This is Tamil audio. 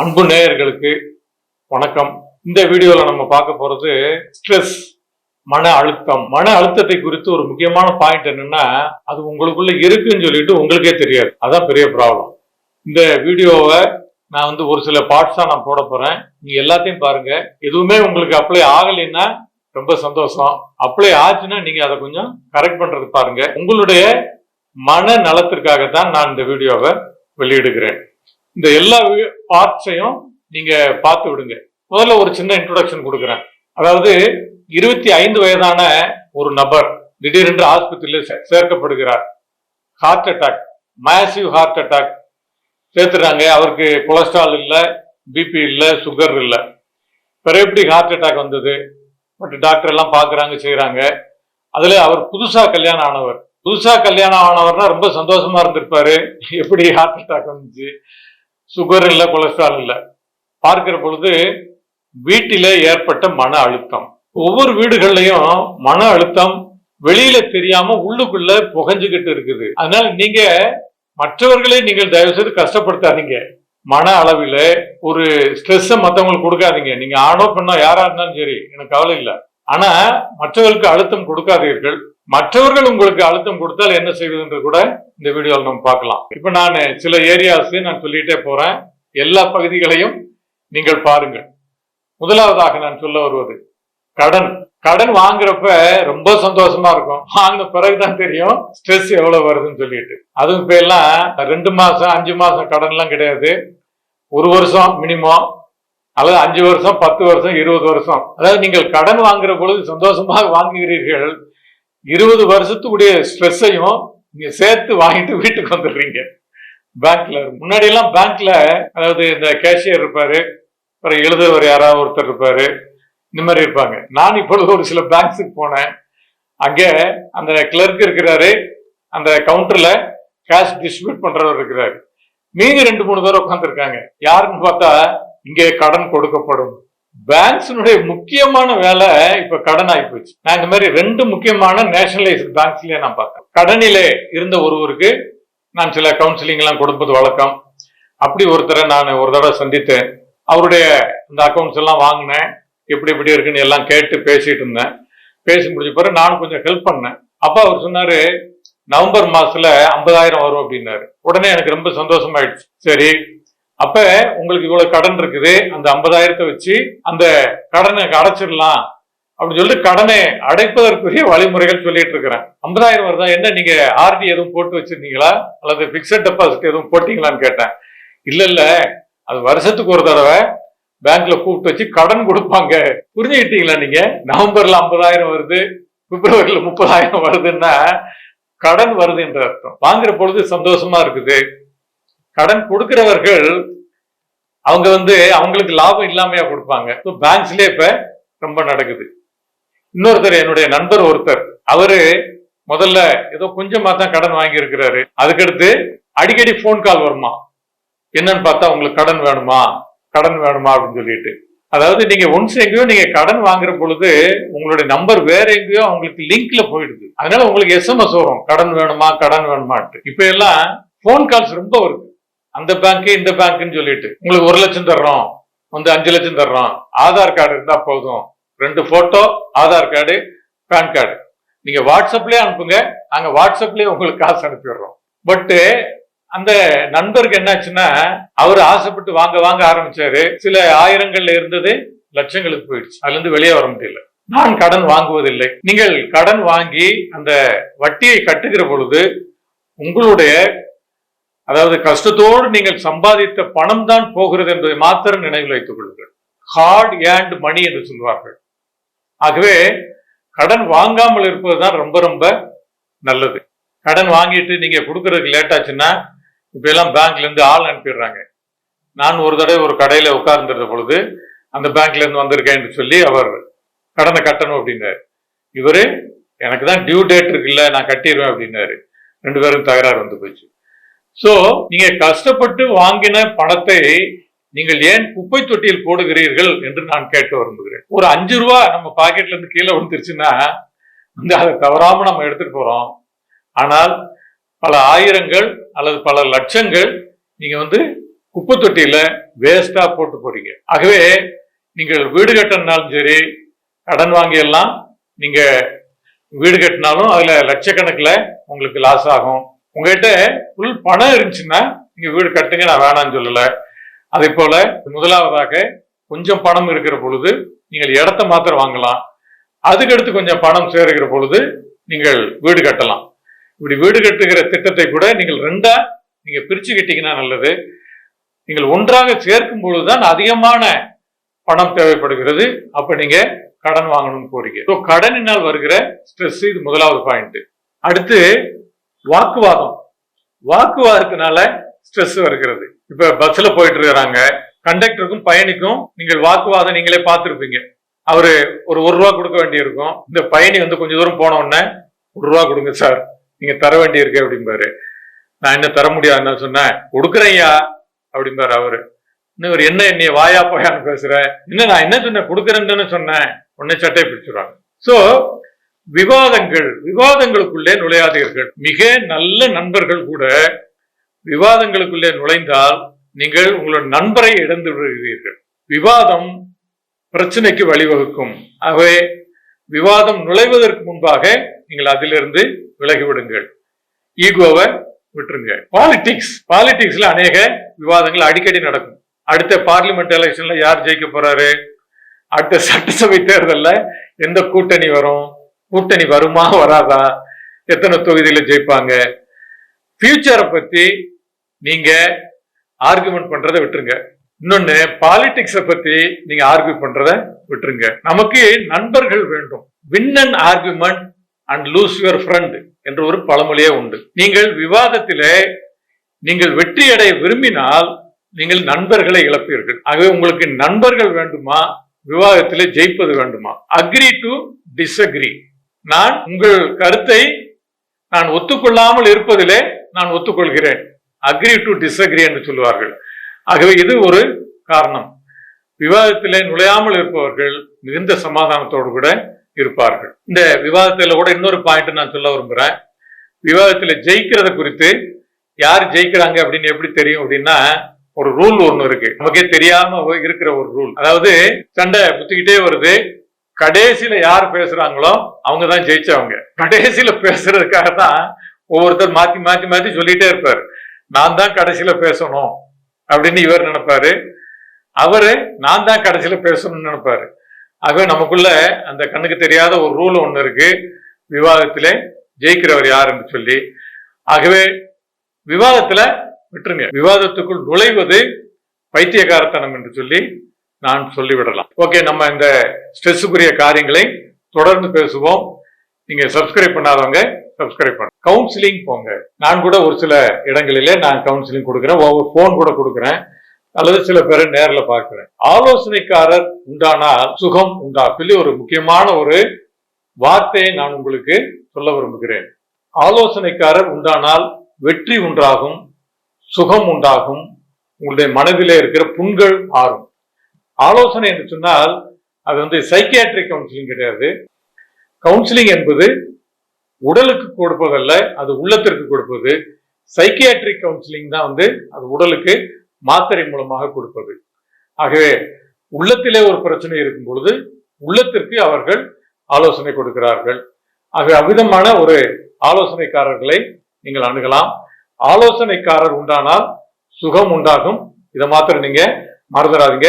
அன்பு நேயர்களுக்கு வணக்கம். இந்த வீடியோல நம்ம பார்க்க போறது ஸ்ட்ரெஸ் மன அழுத்தம். மன அழுத்தத்தை குறித்து ஒரு முக்கியமான பாயிண்ட் என்னன்னா அது உங்களுக்குள்ள இருக்குன்னு சொல்லிட்டு உங்களுக்கே தெரியாது. அதான் பெரிய ப்ராப்ளம் இந்த வீடியோவை நான் வந்து ஒரு சில பார்ட்ஸா நான் போட போறேன். நீங்க எல்லாத்தையும் பாருங்க. எதுவுமே உங்களுக்கு அப்ளை ஆகலைன்னா ரொம்ப சந்தோஷம். அப்ளை ஆச்சுன்னா நீங்க அதை கொஞ்சம் கரெக்ட் பண்றது பாருங்க. உங்களுடைய மன நலத்திற்காகத்தான் நான் இந்த வீடியோவை வெளியிடுகிறேன். இந்த எல்லா பார்ட்ஸையும் நீங்க பார்த்து விடுங்க. முதல்ல ஒரு சின்ன இன்ட்ரோடக்ஷன் கொடுக்குறேன். அதாவது இருபத்தி ஐந்து வயதான ஒரு நபர் திடீரென்று ஆஸ்பத்திரியில் சே- சேர்க்கப்படுகிறார். Heart attack massive heart attack சேர்த்துறாங்க. அவருக்கு கொலஸ்ட்ரால் இல்லை பிபி இல்லை சுகர் இல்லை. பிறகு எப்படி ஹார்ட் அட்டாக் வந்தது? பட் டாக்டர் எல்லாம் பார்க்குறாங்க செய்கிறாங்க அதில் அவர் புதுசாக கல்யாணம் ஆனவர். புதுசாக கல்யாணம் ஆனவர்னா ரொம்ப சந்தோஷமா இருந்திருப்பாரு. எப்படி ஹார்ட் அட்டாக் வந்துச்சு? சுகர் இல்லை கொலஸ்ட்ரால் இல்லை. பார்க்கிற பொழுது வீட்டில ஏற்பட்ட மன அழுத்தம். ஒவ்வொரு வீடுகள்லையும் மன அழுத்தம் வெளியில தெரியாம உள்ளுக்குள்ள புகஞ்சுகிட்டு இருக்குது. அதனால நீங்க மற்றவர்களை நீங்கள் தயவு செய்து கஷ்டப்படுத்தாதீங்க. மன அளவில் ஒரு ஸ்ட்ரெஸ் மற்றவங்களுக்கு கொடுக்காதீங்க. நீங்க ஆணோ பெண்ணோ யாரா இருந்தாலும் சரி எனக்கு கவலை இல்லை. ஆனா மற்றவர்களுக்கு அழுத்தம் கொடுக்காதீர்கள். மற்றவர்கள் உங்களுக்கு அழுத்தம் கொடுத்தால் என்ன செய்வதுன்றது கூட இந்த வீடியோவில் நம்ம பார்க்கலாம். இப்போ நான் சில ஏரியாஸ் நான் சொல்லிட்டே போறேன். எல்லா பகுதிகளையும் நீங்கள் பாருங்கள். முதலாவதாக நான் சொல்ல வருவது கடன். கடன் வாங்குறப்ப ரொம்ப சந்தோஷமா இருக்கும். வாங்கின பிறகுதான் தெரியும் ஸ்ட்ரெஸ் எவ்வளவு வருதுன்னு சொல்லிட்டு. அதுவும் இப்ப எல்லாம் ரெண்டு மாசம் அஞ்சு மாசம் கடன் எல்லாம் கிடையாது. ஒரு வருஷம் மினிமம் அல்லது அஞ்சு வருஷம் பத்து வருஷம் இருபது வருஷம். அதாவது நீங்கள் கடன் வாங்குற பொழுது சந்தோஷமாக வாங்குகிறீர்கள். இருபது வருஷத்துக்குடைய ஸ்ட்ரெஸ்ஸையும் நீங்க சேர்த்து வாங்கிட்டு வீட்டுக்கு வந்துடுறீங்க. பேங்க்ல முன்னாடி எல்லாம் பேங்க்ல அதாவது இந்த கேஷியர் இருப்பாரு அப்புறம் எழுதுவர் யாராவது ஒருத்தர் இருப்பாரு இந்த மாதிரி இருப்பாங்க. நான் இப்பொழுது ஒரு சில பேங்க்ஸுக்கு போனேன். அங்கே அந்த கிளர்க் இருக்கிறாரு அந்த கவுண்டர்ல கேஷ் டிஸ்ட்ரிபியூட் பண்றவர் இருக்கிறாரு. மீதி ரெண்டு மூணு பேர் உட்காந்துருக்காங்க யாருன்னு பார்த்தா இங்கே கடன் கொடுக்கப்படும். பேங்க்ஸினுடைய முக்கியமான வேலை இப்ப கடன் ஆகி போச்சு நான் இந்த மாதிரி ரெண்டு முக்கியமான நேஷனலைஸ்ட் பேங்க்ஸ்லயே நான் பார்த்தேன் கடனிலே இருந்த ஒருவருக்கு நான் சில கவுன்சிலிங் எல்லாம் கொடுப்பது வழக்கம். அப்படி ஒருத்தரை நான் ஒரு தடவை சந்தித்தேன். அவருடைய இந்த அக்கௌண்ட்ஸ் எல்லாம் வாங்கினேன். எப்படி எப்படி இருக்குன்னு எல்லாம் கேட்டு பேசிட்டு இருந்தேன். பேசி முடிஞ்ச பிறகு நானும் கொஞ்சம் ஹெல்ப் பண்ணேன். அப்ப அவர் சொன்னாரு நவம்பர் மாசத்துல ஐம்பதாயிரம் வரும் அப்படின்னாரு. உடனே எனக்கு ரொம்ப சந்தோஷமாயிடுச்சு. சரி அப்ப உங்களுக்கு இவ்வளவு கடன் இருக்குது. அந்த ஐம்பதாயிரத்தை வச்சு அந்த கடனை அடைச்சிடலாம் அப்படின்னு சொல்லிட்டு கடனை அடைப்பதற்குரிய வழிமுறைகள் சொல்லிட்டு இருக்கிறேன். ஐம்பதாயிரம் வருதா? என்ன நீங்க ஆர்டி எதுவும் போட்டு வச்சிருந்தீங்களா? அல்லது பிக்சட் டெபாசிட் எதுவும் போட்டீங்களான்னு கேட்டேன். இல்ல இல்ல. அது வருஷத்துக்கு ஒரு தடவை பேங்க்ல கூப்பிட்டு வச்சு கடன் கொடுப்பாங்க. புரிஞ்சுக்கிட்டீங்களா நீங்க? நவம்பர்ல ஐம்பதாயிரம் வருது பிப்ரவரியில முப்பதாயிரம் வருதுன்னா கடன் வருது என்ற அர்த்தம். வாங்குற பொழுது சந்தோஷமா இருக்குது. கடன் கொடுக்கிறவர்கள் அவங்க வந்து அவங்களுக்கு லாபம் இல்லாமையா கொடுப்பாங்க. பேங்க்ஸ்லேயே இப்ப ரொம்ப நடக்குது. இன்னொருத்தர் என்னுடைய நண்பர் ஒருத்தர். அவரு முதல்ல ஏதோ கொஞ்சமா தான் கடன் வாங்கி இருக்கிறாரு அதுக்கடுத்து அடிக்கடி ஃபோன் கால் வருமா? என்னன்னு பார்த்தா உங்களுக்கு கடன் வேணுமா? கடன் வேணுமா அப்படின்னு சொல்லிட்டு. அதாவது நீங்க ஒன்ஸ் எங்கேயோ நீங்க கடன் வாங்குற பொழுது உங்களுடைய நம்பர் வேற எங்கேயோ அவங்களுக்கு லிங்க்ல போயிடுது. அதனால உங்களுக்கு எஸ்எம்எஸ் வரும். கடன் வேணுமா? கடன் வேணுமான்ட்டு. இப்ப எல்லாம் ஃபோன் கால்ஸ் ரொம்ப வருது. அந்த பேங்க் இந்த பேங்க்னு சொல்லிட்டு உங்களுக்கு ஒரு லட்சம் தர்றோம் வந்து அஞ்சு லட்சம் தர்றோம். ஆதார் கார்டு இருந்தா போதும். ரெண்டு photo Aadhaar card pan card நீங்க வாட்ஸ்அப்லயே அனுப்புங்க நாங்க வாட்ஸ்அப்லயே உங்களுக்கு காசு அனுப்பிடுறோம். பட்டு அந்த நண்பருக்கு என்னாச்சுன்னா அவர் ஆசைப்பட்டு வாங்க வாங்க ஆரம்பிச்சாரு. சில ஆயிரங்கள்ல இருந்தது லட்சங்களுக்கு போயிடுச்சு. அதுல இருந்து வெளியே வர முடியல. நான் கடன் வாங்குவதில்லை. நீங்கள் கடன் வாங்கி அந்த வட்டியை கட்டுகிற பொழுது உங்களுடைய அதாவது கஷ்டத்தோடு நீங்கள் சம்பாதித்த பணம் தான் போகிறது என்பதை மாத்திரம் நினைவில் வைத்துக் கொள்ளுங்கள். ஹார்ட் ஏண்ட் மணி என்று சொல்வார்கள். ஆகவே கடன் வாங்காமல் இருப்பதுதான் ரொம்ப ரொம்ப நல்லது. கடன் வாங்கிட்டு நீங்க கொடுக்கறதுக்கு லேட் ஆச்சுன்னா இப்ப எல்லாம் பேங்க்ல இருந்து ஆள் அனுப்பிடுறாங்க. நான் ஒரு தடவை ஒரு கடையில உட்கார்ந்திருந்த பொழுது அந்த பேங்க்ல இருந்து வந்திருக்கேன்னு சொல்லி அவர் கடனை கட்டணும் அப்படின்னாரு. இவரு எனக்கு தான் டியூ டேட் இருக்குல்ல நான் கட்டிடுவேன் அப்படின்னாரு. ரெண்டு பேரும் தகராறு வந்து போச்சு. சோ நீங்க கஷ்டப்பட்டு வாங்கின பணத்தை நீங்கள் ஏன் குப்பை தொட்டியில் போடுகிறீர்கள் என்று நான் கேட்க விரும்புகிறேன். ஒரு அஞ்சு ரூபா நம்ம பாக்கெட்ல இருந்து கீழே விழுந்துருச்சுன்னா வந்து அதை தவறாம நம்ம எடுத்துட்டு போறோம். ஆனால் பல ஆயிரங்கள் அல்லது பல லட்சங்கள் நீங்க வந்து குப்பை தொட்டியில வேஸ்டா போட்டு போறீங்க. ஆகவே நீங்கள் வீடு கட்டினாலும் சரி கடன் வாங்கி எல்லாம் நீங்க வீடு கட்டினாலும் அதுல லட்சக்கணக்கில் உங்களுக்கு லாஸ் ஆகும். உங்ககிட்ட ஃபுல் பணம் இருந்துச்சுன்னா நீங்க வீடு கட்டுங்க நான் வேணாம்னு சொல்லல. அதே போல முதலாவதாக கொஞ்சம் பணம் இருக்கிற பொழுது நீங்கள் இடத்த மாத்திரம் வாங்கலாம். அதுக்கடுத்து கொஞ்சம் பணம் சேருகிற பொழுது நீங்கள் வீடு கட்டலாம். இப்படி வீடு கட்டுகிற திட்டத்தை கூட நீங்கள் ரெண்டா நீங்க பிரிச்சு கட்டிங்கன்னா நல்லது. நீங்கள் ஒன்றாக சேர்க்கும் பொழுதுதான் அதிகமான பணம் தேவைப்படுகிறது. அப்ப நீங்க கடன் வாங்கணும்னு போறீங்க ஸோ கடனினால் வருகிற ஸ்ட்ரெஸ் இது முதலாவது பாயிண்ட் அடுத்து வாக்குவாதம். வாக்குவாதத்தினால ஸ்ட்ரெஸ் வருகிறது. இப்ப பஸ்ல போயிட்டு இருக்கிறாங்க. கண்டக்டருக்கும் பயணிக்கும் நீங்கள் வாக்குவாதம் நீங்களே பார்த்துருப்பீங்க. அவரு ஒரு ஒரு ரூபா கொடுக்க வேண்டியிருக்கும். இந்த பயணி வந்து கொஞ்சம் தூரம் போன உடனே ஒரு ரூபா கொடுங்க சார் நீங்க தர வேண்டியிருக்கு அப்படிம்பாரு. நான் என்ன தர முடியாதுன்னு சொன்னேன். கொடுக்குறையா அப்படிம்பாரு அவரு. இன்னும் இவர் என்ன என்னைய வாயா போயான்னு பேசுற? என்ன நான் என்ன சொன்னேன்? கொடுக்குறேன்னு சொன்னேன். உடனே சட்டை பிடிச்சிருவாங்க சோ விவாதங்கள் விவாதங்களுக்குள்ளே நுழையாதீர்கள். மிக நல்ல நண்பர்கள் கூட விவாதங்களுக்குள்ளே நுழைந்தால் நீங்கள் உங்களோட நண்பரை இழந்து விடுகிறீர்கள். விவாதம் பிரச்சனைக்கு வழிவகுக்கும். ஆகவே விவாதம் நுழைவதற்கு முன்பாக நீங்கள் அதிலிருந்து விலகிவிடுங்கள். ஈகோவை விட்டுருங்க பாலிடிக்ஸ் பாலிடிக்ஸ்ல அநேக விவாதங்கள் அடிக்கடி நடக்கும். அடுத்த பார்லிமெண்ட் எலெக்ஷன்ல யார் ஜெயிக்க போறாரு? அடுத்த சட்டசபை தேர்தலில் எந்த கூட்டணி வரும்? கூட்டணி வருமா வராதா? எத்தனை தொகுதியில ஜெயிப்பாங்க? ஃபியூச்சரை பத்தி நீங்க ஆர்குமெண்ட் பண்றதை விட்டுருங்க. இன்னொன்னு பாலிடிக்ஸ பத்தி நீங்க ஆர்கியூ பண்றத விட்டுருங்க. நமக்கு நண்பர்கள் வேண்டும். Win and argument and lose your friend என்ற ஒரு பழமொழியே உண்டு. நீங்கள் விவாதத்தில் நீங்கள் வெற்றி அடைய விரும்பினால் நீங்கள் நண்பர்களை இழப்பீர்கள். ஆகவே உங்களுக்கு நண்பர்கள் வேண்டுமா? விவாதத்தில் ஜெயிப்பது வேண்டுமா? அக்ரி டு டிஸ்அக்ரி நான் உங்கள் கருத்தை நான் ஒத்துக்கொள்ளாமல் இருப்பதிலே நான் ஒத்துக்கொள்கிறேன். அக்ரி டு டிஸ்அக்ரி என்று சொல்லுவார்கள். ஆகவே இது ஒரு காரணம். விவாதத்திலே நுழையாமல் இருப்பவர்கள் மிகுந்த சமாதானத்தோடு கூட இருப்பார்கள். இந்த விவாதத்தில் கூட இன்னொரு பாயிண்ட் நான் சொல்ல விரும்புகிறேன் விவாதத்தில் ஜெயிக்கிறத குறித்து யார் ஜெயிக்கிறாங்க அப்படின்னு எப்படி தெரியும் அப்படின்னா ஒரு ரூல் ஒன்று இருக்கு. நமக்கே தெரியாம இருக்கிற ஒரு ரூல் அதாவது சண்டை புத்திக்கிட்டே வருது. கடைசியில யார் பேசுறாங்களோ அவங்க தான் ஜெயிச்சவங்க. கடைசியில பேசுறதுக்காக தான் ஒவ்வொருத்தர் மாத்தி மாத்தி மாத்தி சொல்லிட்டே இருப்பாரு. நான் தான் கடைசியில பேசணும் அப்படின்னு இவர் நினைப்பாரு. அவரு நான் தான் கடைசியில பேசணும்னு நினைப்பாரு. ஆகவே நமக்குள்ள அந்த கண்ணுக்கு தெரியாத ஒரு ரூல் ஒண்ணு இருக்கு. விவாதத்திலே ஜெயிக்கிறவர் யாருன்னு சொல்லி. ஆகவே விவாதத்துல விட்டுருங்க. விவாதத்துக்குள் நுழைவது பைத்தியகாரத்தனம் என்று சொல்லி நான் சொல்லிவிடலாம். ஓகே நம்ம இந்த ஸ்ட்ரெஸ்ஸுக்குரிய காரியங்களை தொடர்ந்து பேசுவோம். நீங்க சப்ஸ்கிரைப் பண்ணாதவங்க சப்ஸ்கிரைப் பண்ண. கவுன்சிலிங் போங்க. நான் கூட ஒரு சில இடங்களிலே நான் கவுன்சிலிங் கொடுக்குறேன். ஒவ்வொரு ஃபோன் கூட கொடுக்குறேன். அல்லது சில பேரை நேரில் பார்க்கிறேன். ஆலோசனைக்காரர் உண்டானால் சுகம் உண்டா சொல்லி ஒரு முக்கியமான ஒரு வார்த்தையை நான் உங்களுக்கு சொல்ல விரும்புகிறேன். ஆலோசனைக்காரர் உண்டானால் வெற்றி உண்டாகும் சுகம் உண்டாகும். உங்களுடைய மனதிலே இருக்கிற புண்கள் ஆறும் ஆலோசனை என்று சொன்னால் அது வந்து சைக்கியாட்ரிக் கவுன்சிலிங் கிடையாது. கவுன்சிலிங் என்பது உடலுக்கு கொடுப்பதல்ல அது உள்ளத்திற்கு கொடுப்பது. சைக்கியாட்ரிக் கவுன்சிலிங் தான் வந்து அது உடலுக்கு மாத்திரை மூலமாக கொடுப்பது. ஆகவே உள்ளத்திலே ஒரு பிரச்சனை இருக்கும் பொழுது உள்ளத்திற்கு அவர்கள் ஆலோசனை கொடுக்கிறார்கள். ஆகவே அவ்விதமான ஒரு ஆலோசனைக்காரர்களை நீங்கள் அணுகலாம். ஆலோசனைக்காரர் உண்டானால் சுகம் உண்டாகும். இதை மாத்திரம் நீங்க மறந்துடாதீங்க.